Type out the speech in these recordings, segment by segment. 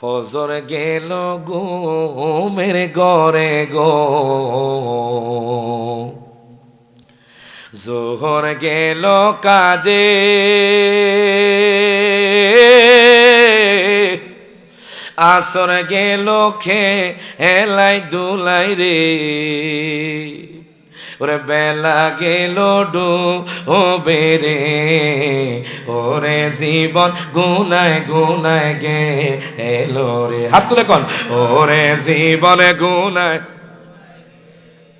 ফজর গেল ঘুমের গড়ে গো। জোহর গেল কাজে। আসর গেল খে এলাই দুলাই রে। ওরে বেলা গেল ডু, ও বেরে ওরে জীবন গুনায় গুনায় গে এলো রে। হাত তুলে কন, ওরে জীবন গুনায়।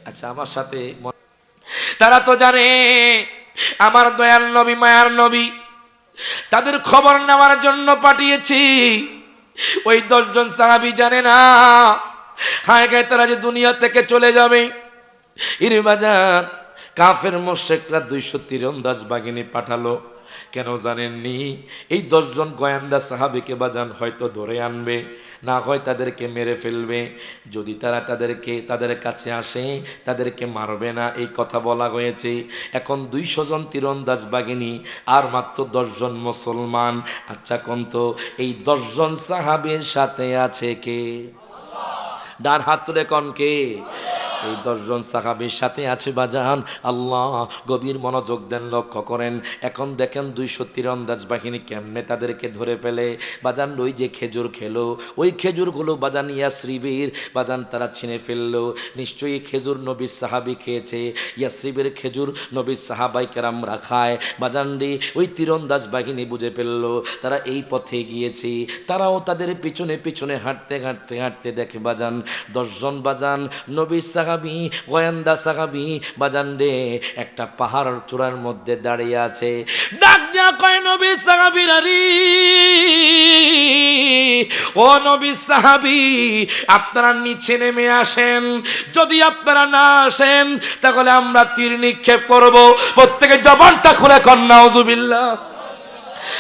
আচ্ছা আমার সাথে তারা তো জানে, আমার দয়াল নবী, মায়ার নবী, তাদের খবর নেওয়ার জন্য পাঠিয়েছি। ওই দশজন সাহাবি জানে না, হায় গায়ে তারা যে দুনিয়া থেকে চলে যাবে। ইরে কাফের মোশেকরা দুইশো তীরন্দাজ বাগিনী পাঠালো। কেন জানেননি? এই দশজন গোয়েন্দা সাহাবিকে বাজান হয়তো ধরে আনবে, না হয় তাদেরকে মেরে ফেলবে। যদি তারা তাদেরকে, তাদের কাছে আসে, তাদেরকে মারবে না, এই কথা বলা হয়েছে। এখন দুইশো জন তীরন্দাজ বাগিনী আর মাত্র দশজন মুসলমান। আচ্ছা কন্ত, এই দশজন সাহাবির সাথে আছে কে? ডান হাত তুলে কনকে এই দশজন সাহাবির সাথে আছে বাজান আল্লাহ গভীর মনোযোগ দেন, লক্ষ্য করেন। এখন দেখেন দুইশো তীরন্দাজ বাহিনী কেমনে তাদেরকে ধরে ফেলে। বাজান ওই যে খেজুর খেলো, ওই খেজুরগুলো বাজান ইয়াসরিবির বাজান তারা ছিনে ফেলল। নিশ্চয়ই খেজুর নবীর সাহাবি খেয়েছে, ইয়াসরিবের খেজুর নবীর সাহাবাই কেরামরা রাখায় বাজান রে, ওই তীরন্দাজ বাহিনী বুঝে ফেলল, তারা এই পথে গিয়েছে। তারাও তাদের পিছনে পিছনে হাঁটতে হাঁটতে হাঁটতে দেখে বাজান দশজন বাজান নবীর সাহাবি গোয়েন্দা সাহাবি বাজান রে, একটা পাহাড় চূড়ার মধ্যে দাঁড়িয়ে আছে। সাহাবি আপনারা নিচে নেমে আসেন। যদি আপনারা না আসেন, তাহলে আমরা তীর নিক্ষেপ করব। প্রত্যেকে জবানটা খুলে কন্যা উজুবিল্লাহ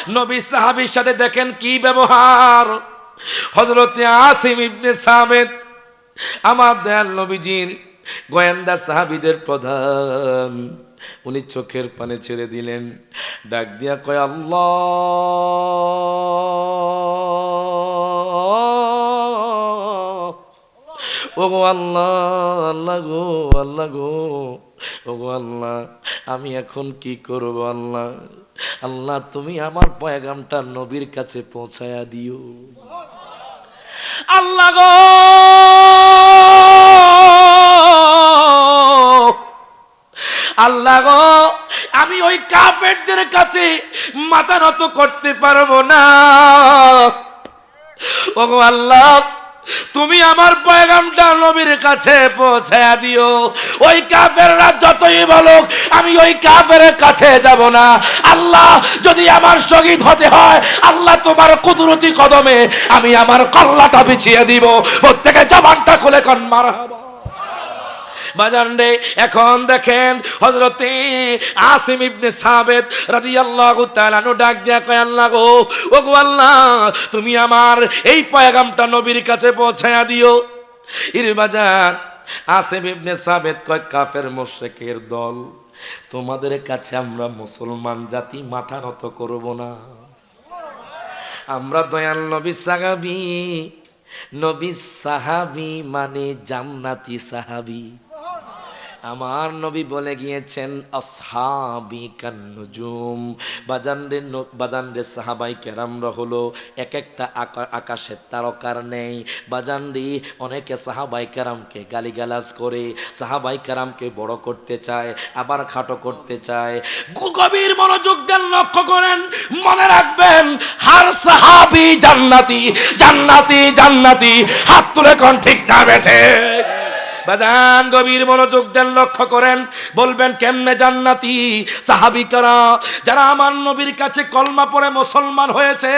নবী সাহাবির সাথে দেখেন কি ব্যবহার। হজরতে আসিম ইবনে সাবেদ আমার দয়াল নবীজির গোয়েন্দা সাহাবিদের প্রধান। উনি চোখের পানে ছেড়ে দিলেন। ডাক দিয়া কয়, আল্লাহ! ও আল্লাহ আল্লাহ গো আল্লাহ গো ও গো আল্লাহ, আমি এখন কি করব আল্লাহ? আল্লাহ, তুমি আমার পয়গামটা নবীর কাছে পৌঁছায়া দিও। আল্লাহ গো! আল্লাহ গো, আমি ওই কাফেরদের কাছে মাথা নত করতে পারব না। ও আল্লাহ তুমি আমার পয়গামটা নবীর কাছে পৌঁছায়া দিও। ওই কাফেররা যতই বলুক, আমি ওই কাফের কাছে যাব না। আল্লাহ যদি আমার শহীদ হতে হয়, আল্লাহ তোমার কুদরতি কদমে আমি আমার কল্লাটা বিছিয়ে দিব। প্রত্যেকে জবানটা খুলে কন মার বাজান রে এখন দেখেন হজরতে আসিম ইবনে সাবেদ রাদিয়াল্লাহু তাআলা নো ডাক দিয়া কয়, আল্লাহ ও আল্লাহ, তুমি আমার এই পয়গামটা নবীর কাছে পৌঁছায়া দিও। ইরে বাজান আসিম ইবনে সাবেদ কয়, কাফের মুশরিকের দল, তোমাদের কাছে আমরা মুসলমান জাতি মাথা নত করব না। আমরা দয়াল নবী সাহাবি নবী সাহাবি মানে জান্নাতি সাহাবি। আমার নবী বলে গিয়েছেন, আসহাবি কান্নুজুম। বাজানরে বাজানরে সাহাবাই কেরামরা হলো এক একটা আকা- আকাশের তারকার নেই। বাজানরি অনেকে সাহাবাই কেরামকে গালিগালাজ করে, সাহাবাই কেরামকে বড় করতে চায়, আবার খাটো করতে চায়। গভীর মনোযোগ দেন, লক্ষ্য করেন, মনে রাখবেন, হার সাহাবি জান্নাতি জান্নাতি জান্নাতি। হাত তুলে কোন ঠিক না বেঠে বাজান গভীর মনোযোগ দেন, লক্ষ্য করেন, বলবেন, কেমনে জান্নাতি সাহাবিকারা যারা আমার নবীর কাছে কলমা পরে মুসলমান হয়েছে,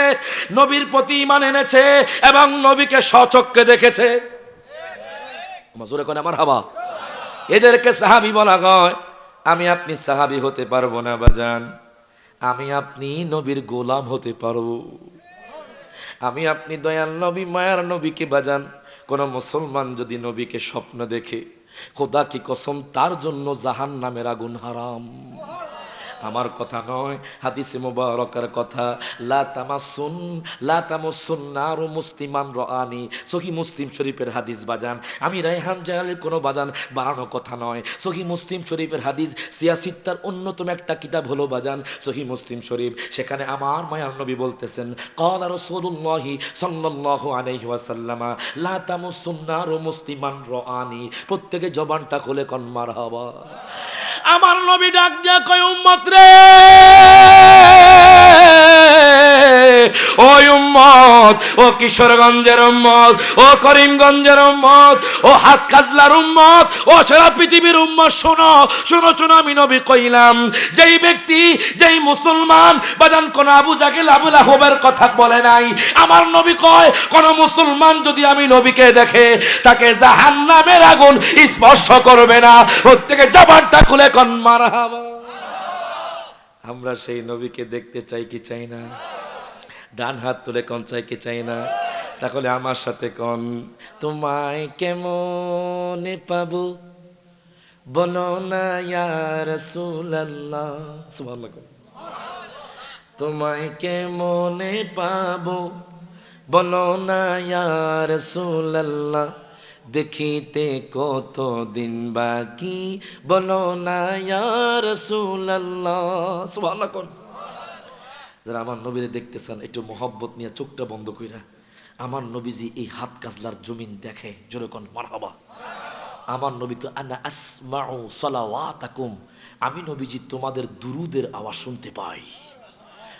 নবীর প্রতি ইমান এনেছে এবং নবীকে সচক্ষে দেখেছে। মাজুরে কোন আমার হাবা। এদেরকে সাহাবি বলা হয়। আমি আপনি সাহাবি হতে পারব না, বাজান। আমি আপনি নবীর গোলাম হতে পারব। আমি আপনি দয়াল নবী, মায়ার নবীকে, বাজান কোন মুসলমান যদি নবীকে স্বপ্ন দেখে, খোদা কি কসম তার জন্য জাহান নামের আগুন হারাম? আমার কথা নয় হাদিসে মোবারকের কথা, লা তামাসুন লা তামাসুন নারু মুসলিমান রানি সহি মুসলিম শরীফের হাদিস বাজান। আমি রায়হান জালালের কোনো বাজান বানানো কথা নয়। সহি মুসলিম শরীফের হাদিস সিয়াসিত্তার অন্যতম একটা কিতাব হলো বাজান সহি মুসলিম শরীফ। সেখানে আমার মায়ার নবী বলতেছেন কল আর সৌদুল্লাহি সাল্লাহ আলাইহি ওয়াসাল্লামা, লা তামাসুন নারু মুসলিমান রানি প্রত্যেকে জবানটা খুলে কনমার হবা আমার নবী ডাক দিয়া কয়, উম্মত রে ওই উম্মত, ও কিশোরগঞ্জের উম্মত, ও করিমগঞ্জের উম্মত, ও হাত কাজলার উম্মত, ও সারা পৃথিবীর উম্মত, শোনো শোনো শোনো, আমি নবী কইলাম, যেই ব্যক্তি, যেই মুসলমান, বাজান কোন আবু জাকিল আবু লাহবের কথা বলে নাই, আমার নবী কয়, কোন মুসলমান যদি আমি নবীকে দেখে, তাকে জাহান্নামের আগুন স্পর্শ করবে না প্রত্যেকে জবানটা খুলে কন, মারহাবা। আমরা সেই নবীকে দেখতে চাই কি চাই না? ডান হাত তুলে কন চাই কি চাই না? তাহলে আমার সাথে কন? তোমায় কেমনে পাবো? বলো না ইয়ার কন। তোমায় কেমনে পাবো? বলো না ইয়ার সুল্লাহ দেখিতে কত দিন বাকি? বলো না ইয়ার সুল্লাহ যারা আমার নবীরে দেখতেছেন, একটু মোহব্বত নিয়ে চোখটা বন্ধ কইরা, আমার নবীজি এই হাত কাজলার জমিন দেখে যেরকম মারহাবা। আমার নবীকে আনা আসমাউ সালাওয়াতাকুম। আমি নবীজি তোমাদের দুরুদের আওয়াজ শুনতে পাই।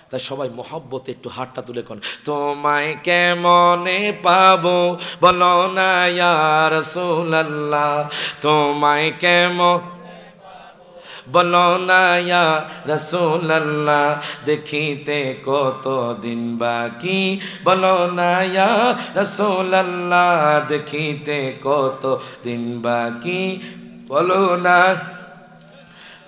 তাই সবাই মহব্বতে একটু হাতটা তুলে কোন, তোমায় কেমনে পাবো? বলো না ইয়ার রাসূলুল্লাহ, তোমায় কেমন বলো না ইয়া রসুল্লাহ দেখিতে কত দিন বাকি? বলো না ইয়া রসুল্লাহ দেখিতে কত দিন বাকি? বলো না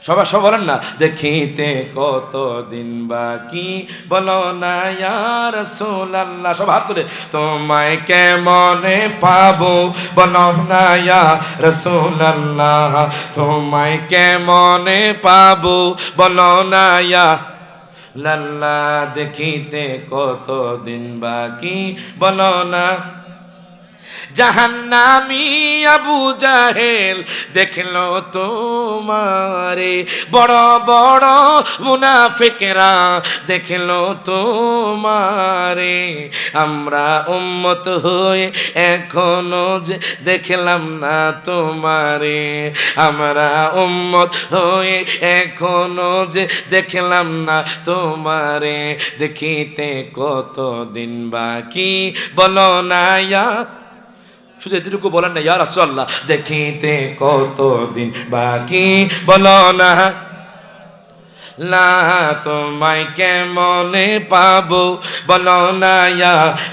সবাই সব বলেন না, দেখিতে কত দিন বাকি? বলো না ইয়ার সোলাল্লাহ সব হাত তুলে, তোমায় কেমনে পাবো? বলো না, ইয়া রসুল্লাহ তোমায় কেমনে পাবো? বলো না, ইয়া লাল্লা দেখিতে কত দিন বাকি? বলো না জাহান্নামি আবু জাহেল দেখল তোমারে। বড় বড় মুনাফিকরা দেখল তোমারে। আমরা উম্মত হয়ে এখনও যে দেখলাম না তোমারে। আমরা উম্মত হয়ে এখনও যে দেখলাম না তোমারে। দেখিতে কত দিন বাকি বলো না শুধু এতটুকু বলেন না ইয়ার রাসূলুল্লাহ, দেখিতে কত দিন বাকি? বলো না তোমায় কেমনে পাবো? বলো না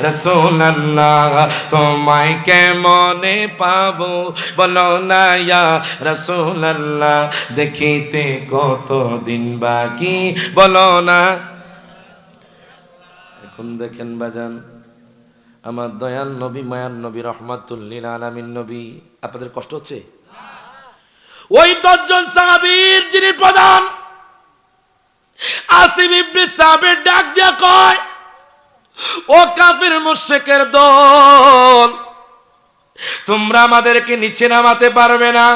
রাসূলুল্লাহ, তোমায় কেমনে পাবো? বলো না, ইয়া রাসূলুল্লাহ, দেখিতে কত দিন বাকি? বলো না। এখন দেখেন বাজান আমার দয়াল নবী মায়ান নবী রহমাতুল্লিল আলামিন নবী। আপনাদের কষ্ট হচ্ছে? ওই দশজন সাহাবীর যিনি প্রধান, আসিম ইবনে সাহাবের ডাক দিয়া কয়, ও কাফির মুশরিকের দল, তোমরা আমাদেরকে নিচে নামাতে পারবে না।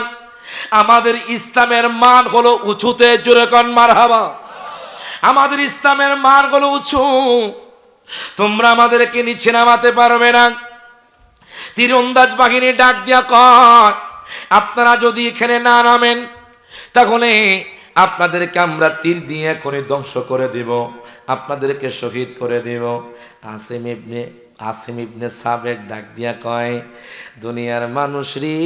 আমাদের ইসলামের মান হলো উঁচুতে, জোরে কন মারহাবা। আমাদের ইসলামের মান হলো উঁচু। তোমরা আমাদেরকে নিচে নামাতে পারবে না। তীরন্দাজ বাহিনী ডাক দিয়া কয়, আপনারা যদি এখানে না নামেন, তাহলে আপনাদেরকে আমরা তীর দিয়ে এখনই ধ্বংস করে দেব, আপনাদেরকে শহীদ করে দেব। আসিম ইবনে আসিম ইবনে সাবের ডাক দিয়া কয়, দুনিয়ার মানুষ রে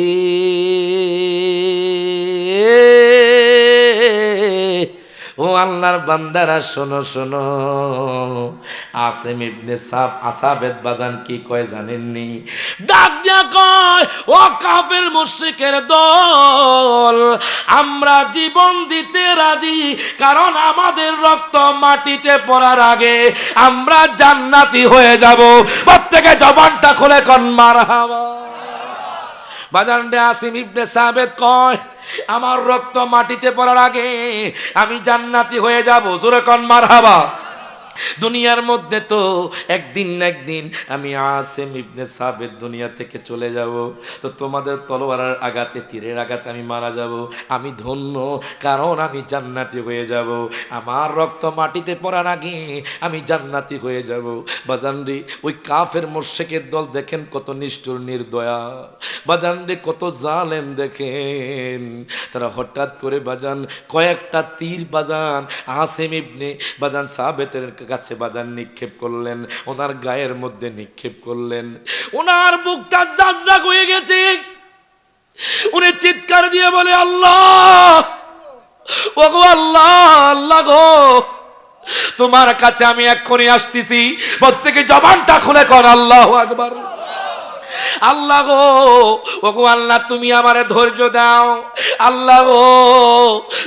ও আল্লাহর বান্দারা, শোনো শোনো। আসেম ইবনে সাব আসাবেদ বাজান কি কয় জানেননি? ডাক দিয়া কয়, ও কাফের মুশরিকের দল, আমরা জীবন দিতে রাজি, কারণ আমাদের রক্ত মাটিতে পড়ার আগে আমরা জান্নাতি হয়ে যাব। প্রত্যেকে জবানটা খুলে কন, মারহাবা। বাজান রে আসিম ইবনে সাবেদ কয়, আমার রক্ত মাটিতে পড়ার আগে আমি জান্নাতি হয়ে যাব। জোরে কন মারহাবা। দুনিয়ার মধ্যে তো একদিন না একদিন আমি আসেম ইবনে সাবেদ দুনিয়া থেকে চলে যাব। তো তোমাদের তলোয়ারের আঘাতে, তীরের আঘাতে আমি মারা যাব। আমি ধন্য, কারণ আমি জান্নাতি হয়ে যাব। আমার রক্ত মাটিতে পড়ার আগে আমি জান্নাতি হয়ে যাব। বাজানরি, ওই কাফের মোর্শেকের দল দেখেন কত নিষ্ঠুর, নির্দয়া। বাজানরে, কত জালেম দেখেন। তারা হঠাৎ করে বাজান, কয়েকটা তীর বাজান, আসেম ইবনে, বাজান সাবেতের কাছে বাজার নিক্ষেপ করলেন, ওনার গায়ের মধ্যে নিক্ষেপ করলেন। ওনার বুকটা জাজরাক হয়ে গেছে। উনি চিৎকার দিয়ে বলে, আল্লাহ আল্লাহ আল্লাহ গো, তোমার কাছে আমি এক্ষুনি আসতেছি। প্রত্যেকে জবানটা খুলে কর, আল্লাহ আকবার। আল্লাহ গো ও আল্লাহ, তুমি আমারে ধৈর্য দাও। আল্লাহ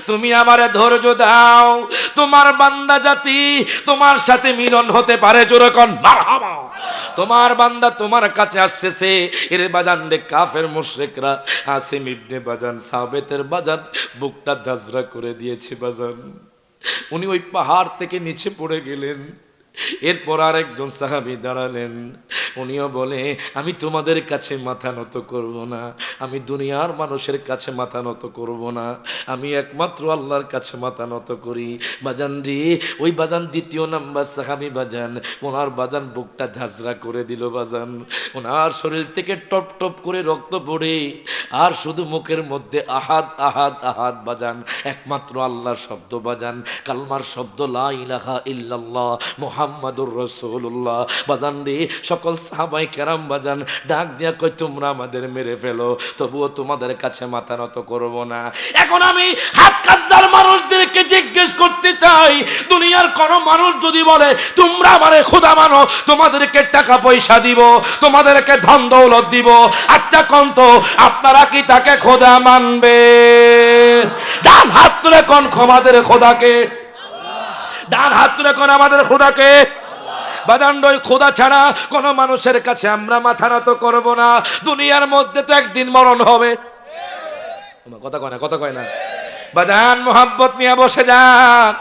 তুমি আমারে ধৈর্য দাও। তোমার বান্দা জাতি তোমার সাথে মিলন হতে পারে জোরকন মারহাবা। তোমার বান্দা তোমার কাছে আসতেছে, এর বাজান রে কাফের মুশরিকরা আসিম ইবনে বাজান, সাবেতের বাজান, বুকটা ধাজরা করে দিয়েছে বাজান। উনি ওই পাহাড় থেকে নিচে পড়ে গেলেন। এরপর আর একজন সাহাবি দাঁড়ালেন। উনিও বলে, আমি তোমাদের কাছে মাথা নত করব না। আমি দুনিয়ার মানুষের কাছে মাথা নত করব না। আমি একমাত্র আল্লাহর কাছে মাথা নত করি। বাজান রে, ওই বাজান দ্বিতীয় নাম্বার সাহাবি বাজান, ওনার বাজান বুকটা ঝাঁঝরা করে দিল বাজান। ওনার শরীর থেকে টপ টপ করে রক্ত পড়ে। আর শুধু মুখের মধ্যে আহাদ আহাদ আহাদ বাজান, একমাত্র আল্লাহর শব্দ বাজান। কালমার শব্দ, লা ইলাহা ইল্লাল্লাহ মোহাম্মদুর রসুল্লাহ বাজান রে, সকল সাহাবাই কেরাম বাজান, ডাক দিয়া কই তোমরা আমাদের মেরে ফেলো, তবুও তোমাদের কাছে মাথা নত করব না। এখন আমি হাত কাজদার মানুষদেরকে জিজ্ঞেস করতে চাই, দুনিয়ার কোন মানুষ যদি বলে, তোমরা আমারে খোদা মানো, তোমাদেরকে টাকা পয়সা দিব, তোমাদেরকে ধন দৌলত দিব। আচ্ছা কোন তো, আপনারা কি তাকে খোদা মানবে ডান হাত তুলে কোন ক্ষমাদের খোদাকে। ডান হাত তুলে কোন আমাদের খোদাকে বাজান্ডই খোদা ছাড়া কোন মানুষের কাছে আমরা মাথা নত করব না। দুনিয়ার মধ্যে তো একদিন মরণ হবে। কথা কয় না, কথা কয় না। বাজান মোহাব্বত নিয়ে বসে যান।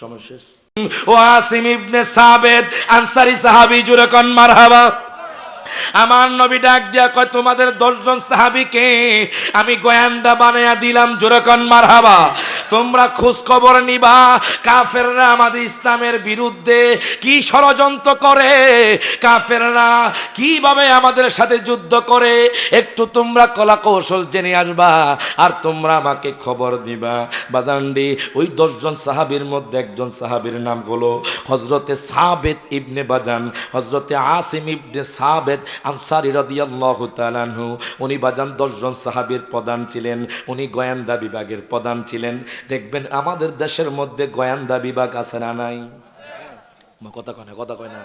সমস্যা ও আসিম ইবনে সাবেদ, আনসারি সাহাবি, জুরে কন মারহাবা। আমার নবী ডাক দিয়া কয়, তোমাদের দশজন সাহাবিকে আমি গোয়েন্দা বানাইয়া দিলাম জোরকন মারহাবা। তোমরা খোঁজ খবর নিবা, কাফেররা আমাদের ইসলামের বিরুদ্ধে কি ষড়যন্ত্র করে, কাফেররা কীভাবে আমাদের সাথে যুদ্ধ করে, একটু তোমরা কলা কৌশল জেনে আসবা আর তোমরা আমাকে খবর দিবা। বাজান্ডি, ওই দশজন সাহাবীর মধ্যে একজন সাহাবীর নাম হলো হজরতে সাবেত ইবনে বাজান হজরতে আসিম ইবনে সাবেত আনসারি রাদিয়াল্লাহু তাআলাহু উনি বাজান দশজন সাহাবীর প্রধান ছিলেন, উনি গোয়েন্দা বিভাগের প্রধান ছিলেন। দেখবেন আমাদের দেশের মধ্যে গোয়েন্দা বিভাগ আছে না নাই? কথা কয় না, কথা কয় না।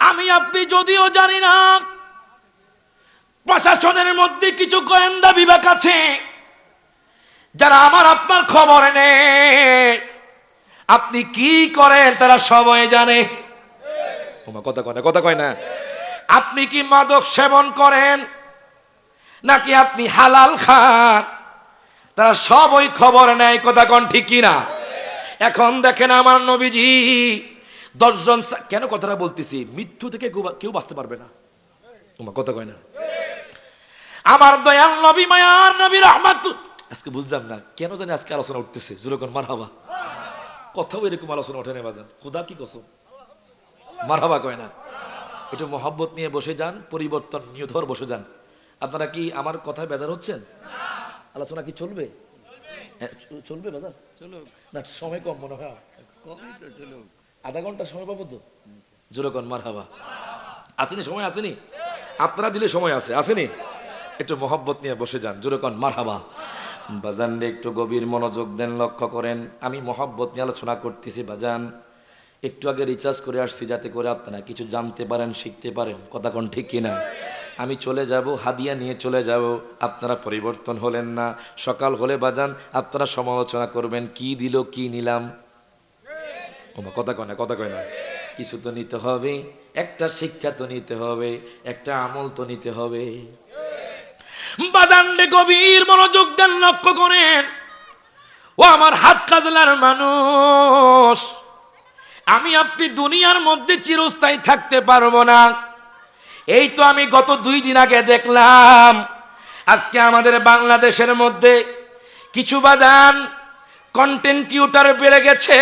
আমি, আপনি যদিও জানি না, প্রশাসনের মধ্যে কিছু গোয়েন্দা বিভাগ আছে, যারা আমার, আপনার খবর নেই আপনি কি করেন তারা সবাই জানে। কথা কয় না, কথা কয় না। আপনি কি মাদক সেবন করেন? নাকি আপনি হালাল খান? তারা সব ওই খবর নেয়, কথা কন ঠিক কিনা? এখন দেখেন আমার নবীজি দশজন কেন কথাটা বলতেছি? মৃত্যু থেকে কেউ- বাঁচতে পারবে না। তোমার কথা কয় না। আমার দয়াল নবী, মায়ার নবী, রহমাত আজকে বুঝলাম না, কেন জানি আজকে আলোচনা উঠতেছে? জুরকন মার হাবা কথাও এরকম আলোচনা ওঠে না, বাজান। খুদা কি কসম? মার হাবা কয় না। একটু মহব্বত নিয়ে বসে যান পরিবর্তন নিয়ে ধর বসে যান। আপনারা কি আমার কথায় বেজার হচ্ছেন? আলোচনা কি চলবে? হ্যাঁ, চলবে বাজার? না সময় কম মনে হয়। আধা ঘণ্টা সময় পাবো তো? জোরকন মার হাবা আসেনি সময় আসেনি? আপনারা দিলে সময় আছে আসেনি? একটু মহব্বত নিয়ে বসে যান জোরকন মার হাবা বাজান একটু গভীর মনোযোগ দেন লক্ষ্য করেন। আমি মহব্বত নিয়ে আলোচনা করতেছি বাজান। একটু আগে রিচার্জ করে আসছি যাতে করে আপনারা কিছু জানতে পারেন, শিখতে পারেন। কথা কোন ঠিক কিনা? আমি চলে যাব, হাদিয়া নিয়ে চলে যাব। আপনারা পরিবর্তন হলেন না। সকাল হলে বাজান, আপনারা সমালোচনা করবেন, কি দিল, কি নিলাম? ওমা, কথা কয় না, কথা কয় না। কিছু তো নিতে হবে, একটা শিক্ষা তো নিতে হবে, একটা আমল তো নিতে হবে। বাজানডে গভীর মনোযোগ দেন, লক্ষ্য করেন। ও আমার হাত কাজলার মানুষ। আমি আপনি দুনিয়ার মধ্যে চিরস্থায়ী থাকতে পারব না। এই তো আমি গত দুই দিন আগে দেখলাম, আজকে আমাদের বাংলাদেশের মধ্যে কিছু বাজান কন্টেন্ট কিউটার বেড়ে গেছে।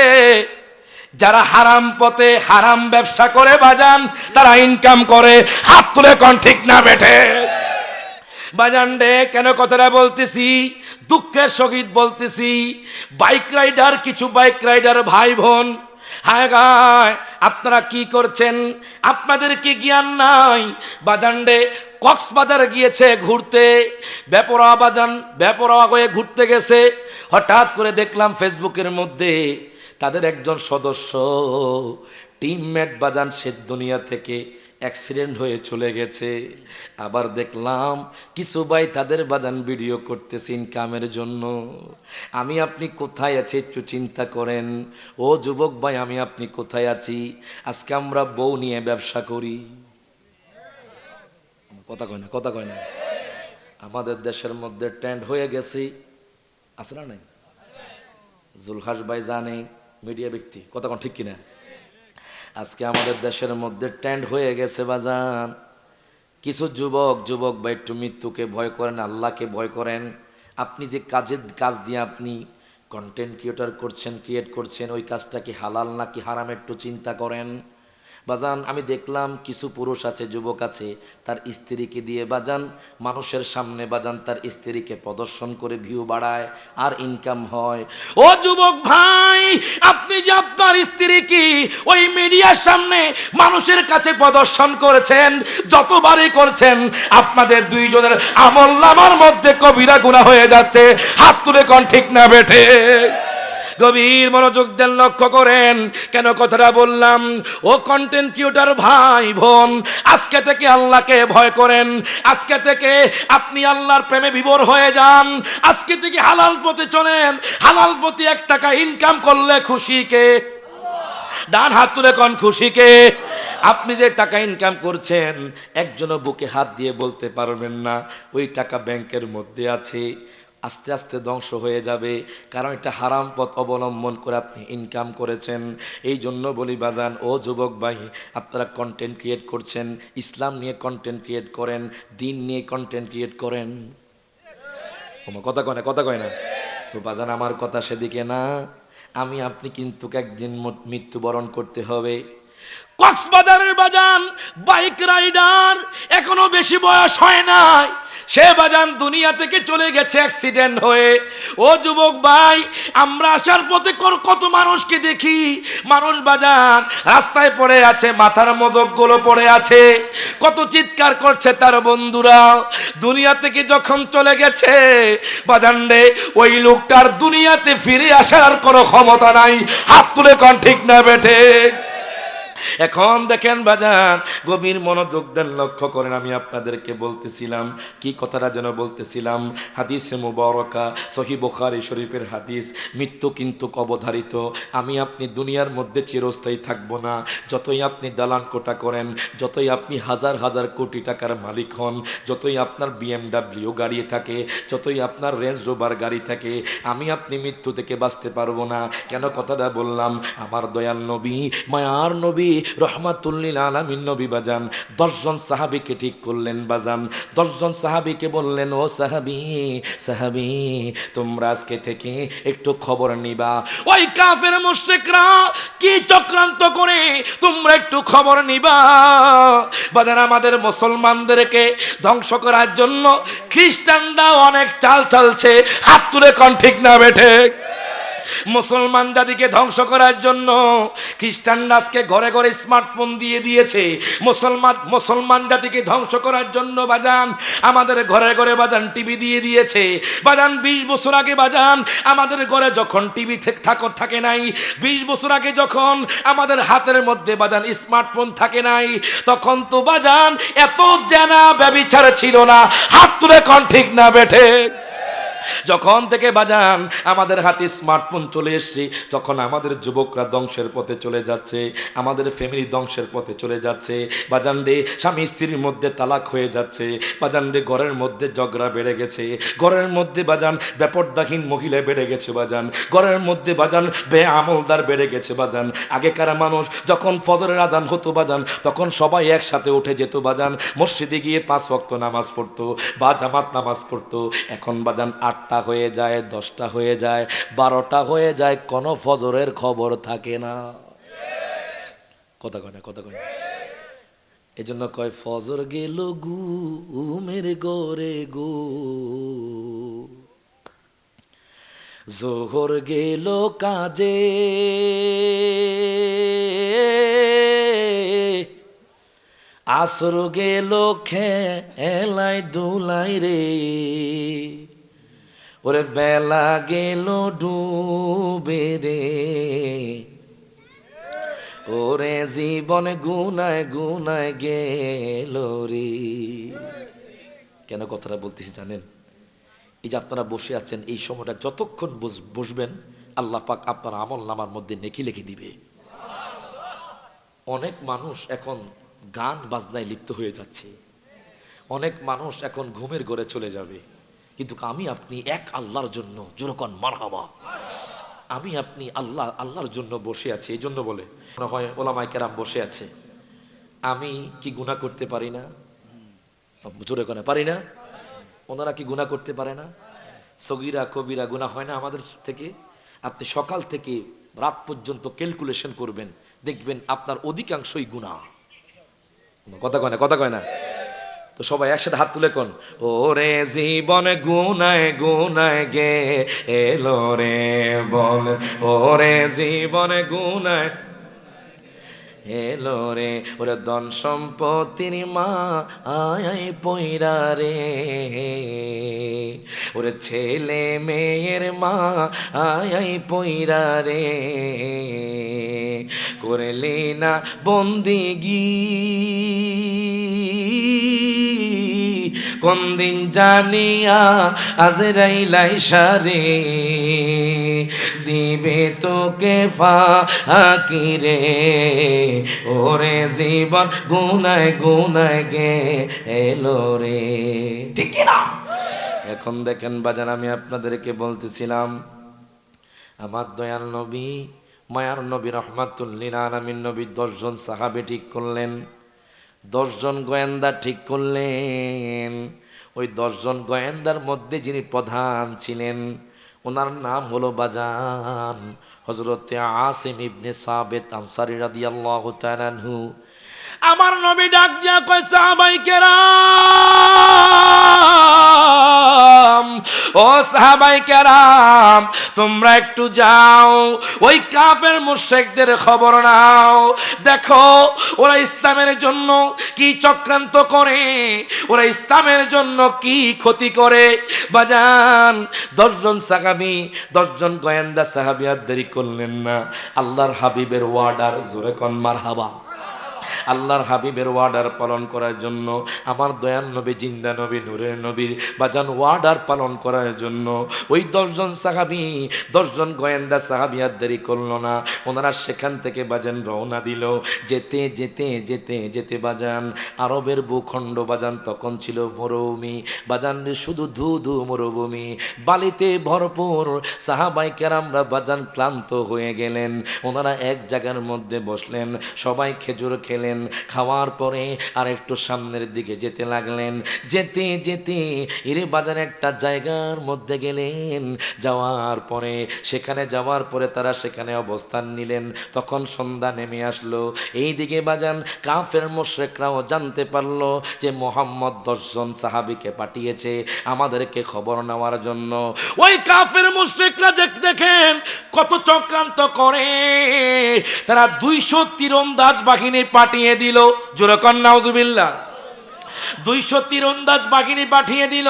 যারা হারাম পথে হারাম ব্যবসা করে বাজান, তারা ইনকাম করে, হাত তুলে কন ঠিক না বেঠে। বাজান রে, কেন কথাটা বলতেছি? দুঃখের সহিত বলতেছি। বাইক রাইডার কিছু বাইক রাইডার ভাই বোন হায় গায়, আপনারা কি করছেন? আপনাদের কি জ্ঞান নাই। বাজানডে কক্সবাজার গিয়েছে ঘুরতে। বেপরা বাজান বেপরা হয়ে ঘুরতে গেছে। হঠাৎ করে দেখলাম ফেসবুকের মধ্যে তাদের একজন সদস্য, টিমমেট বাজান সে দুনিয়া থেকে অ্যাক্সিডেন্ট হয়ে চলে গেছে। আবার দেখলাম, কিছু ভাই তাদের বাজান ভিডিও করতেছে ইনকামের জন্য। আমি আপনি কোথায় আছি একটু চিন্তা করেন। ও যুবক ভাই, আমি আপনি কোথায় আছি? আজকে আমরা বউ নিয়ে ব্যবসা করি। কথা কয় না, কথা কয় না। আমাদের দেশের মধ্যে ট্রেন্ড হয়ে গেছে। আছে না নাই? জুলহাস ভাই জানে মিডিয়া ব্যক্তি। কথা কোন, ঠিক কিনা? আজকে আমাদের দেশের মধ্যে ট্যান্ড হয়ে গেছে বাজান। কিছু যুবক যুবক বা একটু মৃত্যুকে ভয় করেন, আল্লাহকে ভয় করেন। আপনি যে কাজের কাজ দিয়ে আপনি কন্টেন্ট ক্রিয়েটার করছেন ক্রিয়েট করছেন, ওই কাজটা কি হালাল নাকি হারাম একটু চিন্তা করেন। বাজান, আমি দেখলাম কিছু পুরুষ আছে, যুবক আছে, তার স্ত্রীকে দিয়ে বাজান, মানুষের সামনে বাজান তার স্ত্রীকে প্রদর্শন করে ভিউ বাড়ায় আর ইনকাম হয়। ও যুবক ভাই, আপনি যে আপনার স্ত্রী কি ওই মিডিয়ার সামনে মানুষের কাছে প্রদর্শন করেছেন, যতবারই করছেন, আপনাদের দুইজনের আমল নামার মধ্যে কবিরা গুণা হয়ে যাচ্ছে। হাত তুলে কোন ঠিক না বেঠে? গভীর মনোযোগ দেন, লক্ষ্য করেন। কেন কথাটা বললাম? ও কন্টেন্ট ক্রিয়েটর ভাই, বোন, আজকে থেকে আল্লাহকে ভয় করেন। আজকে থেকে আপনি আল্লাহর প্রেমে বিভোর হয়ে যান। আজকে থেকে হালাল পথে চলেন। হালাল পথে এক টাকা ইনকাম করলে খুশিকে ডান হাত তুলে কন খুশিকে আপনি যে টাকা ইনকাম করছেন, একজনও বুকে হাত দিয়ে বলতে পারবেন না, ওই টাকা ব্যাংকের মধ্যে আছে। আস্তে আস্তে ধ্বংস হয়ে যাবে। কারণ এটা হারাম পথ অবলম্বন করে আপনি ইনকাম করেছেন। এই জন্য বলি, বাজান, ও যুবক ভাই, আপনারা কন্টেন্ট ক্রিয়েট করছেন। ইসলাম নিয়ে কন্টেন্ট ক্রিয়েট করেন, দিন নিয়ে কন্টেন্ট ক্রিয়েট করেন। কথা কয় না, কথা কয় না। তো বাজান, আমার কথা সেদিকে না। আমি, আপনি কিন্তু একদিন মৃত্যুবরণ করতে হবে। কক্সবাজারের বাজান, বাইক রাইডার এখনও বেশি বয়স হয় নাই। সে বাজান দুনিয়া থেকে চলে গেছে অ্যাক্সিডেন্ট হয়ে। ও যুবক ভাই, আমরা আসার পথে কত মানুষকে দেখি। মানুষ বাজান রাস্তায় পড়ে আছে, মাথার মজকগুলো পড়ে আছে। কত চিৎকার করছে তার বন্ধুরা। দুনিয়া থেকে যখন চলে গেছে, বাজান রে, ওই লোকটার দুনিয়াতে ফিরে আসার কোনো ক্ষমতা নাই। হাত তুলে কন, ঠিক না বেঠে এখন দেখেন বাজান, গভীর মনোযোগ দেন, লক্ষ্য করেন, আমি আপনাদেরকে বলতেছিলাম, কি কথাটা যেন বলতেছিলাম? হাদিসে মুবারকা, সহি বুখারী শরীফের হাদিস, মৃত্যু কিন্তু অবধারিত। আমি আপনি দুনিয়ার মধ্যে চিরস্থায়ী থাকব না। যতই আপনি দালান কোটা করেন, যতই আপনি হাজার হাজার কোটি টাকার মালিক হন, যতই আপনার বিএমডাব্লিউ গাড়ি থাকে, যতই আপনার রেঞ্জ রোভার গাড়ি থাকে, আমি আপনি মৃত্যু থেকে বাঁচতে পারব না। কেন কথাটা বললাম? আমার দয়াল নবী, মায়ার নবী রহমাতুল্লিল আলামিন নবী বাজান। দশজন সাহাবীকে ঠিক করলেন বাজান। দশজন সাহাবীকে বললেন, ও সাহাবী সাহাবী, তোমরা আজকে থেকে একটু খবর নিবা। ওই কাফের মুশরিকরা কি চক্রান্ত করে তোমরা একটু খবর নিবা? বাজান, আমাদের মুসলমানদেরকে ধ্বংস করার জন্য খ্রিস্টানরা অনেক চাল চালছে। হাত তুলে কন ঠিক না বেঠে মুসলমান জাতিকে ধ্বংস করার জন্য খ্রিস্টানরা আজকে ঘরে ঘরে স্মার্টফোন দিয়ে দিয়েছে। মুসলমান মুসলমান জাতিকে ধ্বংস করার জন্য বাজান আমাদের ঘরে ঘরে বাজান টিভি দিয়ে দিয়েছে। বাজান বিশ বছর আগে বাজান আমাদের ঘরে যখন টিভি থাকত থাকে নাই, বিশ বছর আগে যখন আমাদের হাতের মধ্যে বাজান স্মার্টফোন থাকে নাই, তখন তো বাজান এত জানা ব্যবিচার ছিল না। হাত তুলে কন ঠিক না বেঠে যখন থেকে বাজান আমাদের হাতে স্মার্টফোন চলে এসছে, তখন আমাদের যুবকরা ধ্বংসের পথে চলে যাচ্ছে, আমাদের ফ্যামিলি ধ্বংসের পথে চলে যাচ্ছে। বাজান রে, স্বামী স্ত্রীর মধ্যে তালাক হয়ে যাচ্ছে, বাজান রে, ঘরের মধ্যে ঝগড়া বেড়ে গেছে। ঘরের মধ্যে বাজান ব্যাপরদাহীন মহিলা বেড়ে গেছে বাজান। ঘরের মধ্যে বাজান বে আমলদার বেড়ে গেছে বাজান। আগেকার মানুষ যখন ফজরের আজান হতো বাজান, তখন সবাই একসাথে উঠে যেত বাজান। মসজিদে গিয়ে পাঁচ ওয়াক্ত নামাজ পড়তো, বা জামাত নামাজ পড়তো। এখন বাজান আটটা হয়ে যায়, দশটা হয়ে যায়, বারোটা হয়ে যায়, কোনো ফজরের খবর থাকে না। কথা কয় না, কথা কয় এই জন্য কয়, ফজর গেল ঘুমের গরে গো। জোহর গেল কাজে। আসর গেল খেলাই দুলাই রে। ওরে বেলা গেল ডুবে রে। ওরে জীবন গুনায় গুনায় গেল রে। কেন কথাটা বলতেছি জানেন? এই যে আপনারা বসে আছেন, এই সময়টা যতক্ষণ বস- বসবেন, আল্লাহ পাক আপনার আমল নামার মধ্যে নেকি লিখে দিবে। অনেক মানুষ এখন গান বাজনায় লিপ্ত হয়ে যাচ্ছে। অনেক মানুষ এখন ঘুমের ঘরে চলে যাবে। কিন্তু আমি আপনি এক আল্লাহর জন্য যেরকম মারহাবা। আমি আপনি আল্লাহ, আল্লাহর জন্য বসে আছি, এই জন্য বলে। মনে হয় ওলামাই কেরাম বসে আছে। আমি কি গুণা করতে পারি না? জোরে কোনে, পারি না? ওনারা কি গুণা করতে পারে না? সগিরা, কবিরা গুণা হয় না আমাদের থেকে? আপনি সকাল থেকে রাত পর্যন্ত ক্যালকুলেশন করবেন, দেখবেন আপনার অধিকাংশই গুণা কথা কয় না, কথা কয় না? তো সবাই একসাথে হাত তুলে কোন? ওরে জীবন গুনায় গুনায় গে এলো রে বল। ওরে জীবন গুনায় এলো রে, ওরে ধন সম্পত্তির মা আয় পইরা রে। ওরে ছেলে মেয়ের মা আয় পইরা রে। করলি না বন্দিগি। কোন দিন জানিয়া আজরাইলাই সারে, দিবে তোকে ফাঁকি রে ওরে জীবন গুনায় গুনায় গে এলো রে। ঠিক না? এখন দেখেন বাজান, আমি আপনাদেরকে বলতেছিলাম, আমার দয়াল নবী, মায়ার নবী রহমাতুল্লিন আলামিন নবী দশজন সাহাবে ঠিক করলেন। দশজন গোয়েন্দা ঠিক করলেন। ওই দশজন গোয়েন্দার মধ্যে যিনি প্রধান ছিলেন, ওনার নাম হলো বাজান। হজরতে আসিম ইবনে সাবেত আনসারি রাদিয়াল্লাহু তাআলা আনহু আমার নবী ডাক দিয়া কয়, সাহাবাই কেরাম, ও সাহাবাই কেরাম, তোমরা একটু যাও, ওই কাফের মুশরিকদের খবর নাও। দেখো, ওরা ইসলামের জন্য কি চক্রান্ত করে, ওরা ইসলামের জন্য কি ক্ষতি করে। বাজান, দশজন সাহাবি, দশজন গোয়েন্দা সাহাবি আর দেরি করলেন না। আল্লাহর হাবিবের ওয়ার্ডার, জোরে কন মার হাবা আল্লাহর হাবিবের ওয়ার্ডার পালন করার জন্য, আমার দয়াল নবী, জিন্দা নবী, নূরের নবীর বাজান ওয়ার্ডার পালন করার জন্য, ওই দশজন সাহাবি, দশজন গোয়েন্দা সাহাবি আর দেরি করল না। ওনারা সেখান থেকে বাজান রওনা দিল। যেতে যেতে যেতে যেতে বাজান, আরবের ভূখণ্ড বাজান তখন ছিল মরুভূমি। বাজান শুধু ধু ধু মরুভূমি। বালিতে ভরপুর সাহাবাই কেরামরা বাজান ক্লান্ত হয়ে গেলেন। ওনারা এক জায়গার মধ্যে বসলেন। সবাই খেজুর খেলেন। খাওয়ার পরে আর একটু সামনের দিকে যেতে লাগলেন। যেতে যেতে এরে বাজারে একটা জায়গার মধ্যে গেলেন। যাওয়ার পরে, সেখানে যাওয়ার পরে তারা সেখানে অবস্থান নিলেন। তখন সন্ধ্যা নেমে আসলো। এই দিকে বাজান, কাফের মোশরেকরাও জানতে পারল যে মোহাম্মদ দশজন সাহাবিকে পাঠিয়েছে আমাদেরকে খবর নেওয়ার জন্য। ওই কাফের মুশ্রিকরা দেখেন, কত চক্রান্ত করে। তারা দুইশো তীরন্দাজ বাহিনী পাঠিয়ে দিল। জোরকন নাউজুবিল্লাহ। দুইশো তীরন্দাজ বাহিনী পাঠিয়ে দিল।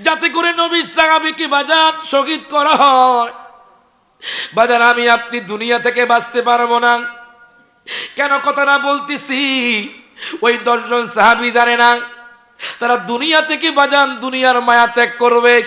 যাতে করে নবী সাহাবিকে বাজার শহীদ করা হয়। বাজার, আমি আপনি দুনিয়া থেকে বাঁচতে পারব না। কেন কথা না বলতেছি? ওই দশজন সাহাবি জানে না। তারা দুনিয়া থেকে বাজান, দুনিয়ার মায়া ত্যাগ করবে।